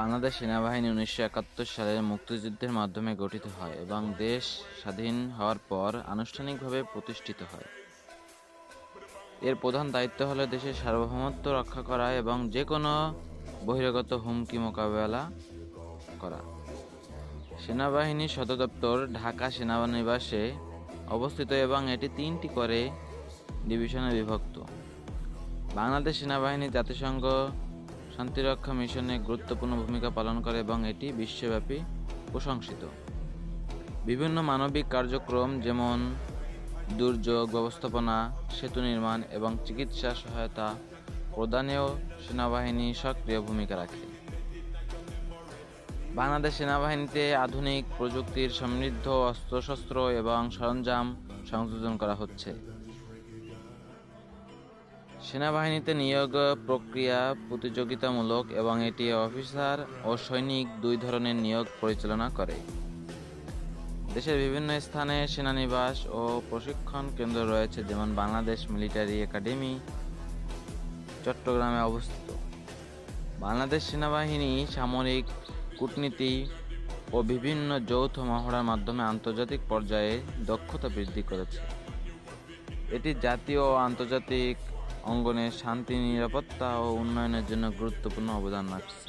বাংলাদেশ সেনাবাহিনী উনিশশো একাত্তর সালে মুক্তিযুদ্ধের মাধ্যমে গঠিত হয় এবং দেশ স্বাধীন হওয়ার পর আনুষ্ঠানিকভাবে প্রতিষ্ঠিত হয়। এর প্রধান দায়িত্ব হলো দেশের সার্বভৌমত্ব রক্ষা করা এবং যে কোনো বহিরাগত হুমকি মোকাবেলা করা। সেনাবাহিনীর সদর দপ্তর ঢাকা সেনানিবাসে অবস্থিত এবং এটি তিনটি করে ডিভিশনে বিভক্ত। বাংলাদেশ সেনাবাহিনী জাতিসংঘ শান্তিরক্ষা মিশনে গুরুত্বপূর্ণ ভূমিকা পালন করে এবং এটি বিশ্বব্যাপী প্রশংসিত। বিভিন্ন মানবিক কার্যক্রম যেমন দুর্যোগ ব্যবস্থাপনা, সেতু নির্মাণ এবং চিকিৎসা সহায়তা প্রদানেও সেনাবাহিনী সক্রিয় ভূমিকা রাখে। বাংলাদেশ সেনাবাহিনীতে আধুনিক প্রযুক্তির সমৃদ্ধ অস্ত্রশস্ত্র এবং সরঞ্জাম সংযোজন করা হচ্ছে। সেনাবাহিনীতে নিয়োগ প্রক্রিয়া প্রতিযোগিতামূলক এবং এটি অফিসার ও সৈনিক দুই ধরনের নিয়োগ পরিচালনা করে। দেশের বিভিন্ন স্থানে সেনানিবাস ও প্রশিক্ষণ কেন্দ্র রয়েছে, যেমন বাংলাদেশ মিলিটারি একাডেমি, চট্টগ্রামে অবস্থিত। বাংলাদেশ সেনাবাহিনী সামরিক কূটনীতি ও বিভিন্ন যৌথ মহড়ার মাধ্যমে আন্তর্জাতিক পর্যায়ে দক্ষতা বৃদ্ধি করেছে। এটি জাতীয় ও আন্তর্জাতিক অঙ্গনে শান্তি নিরাপত্তা ও উন্নয়নের জন্য গুরুত্বপূর্ণ অবদান রাখছে।